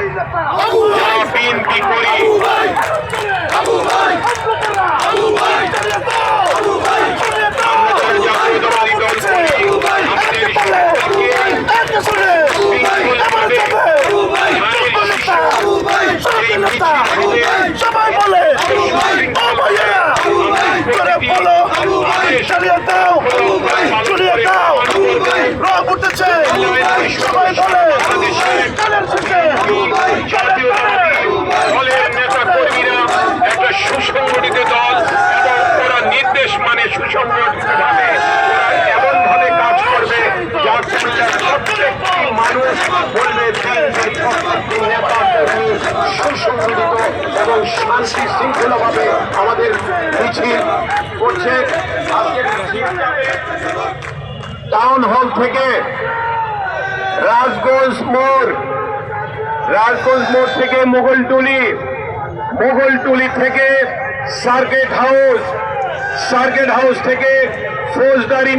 করি আমরা করি। সবাই বলে। করে বলো। দাও। আমাদের করছে টাউন হল থেকে রাজগঞ্জ মোড় রাজগঞ্জ মোড় থেকে মোগলটুলি মোগলটুলি থেকে সার্কেট হাউস সার্কেট হাউস থেকে ফৌজদারি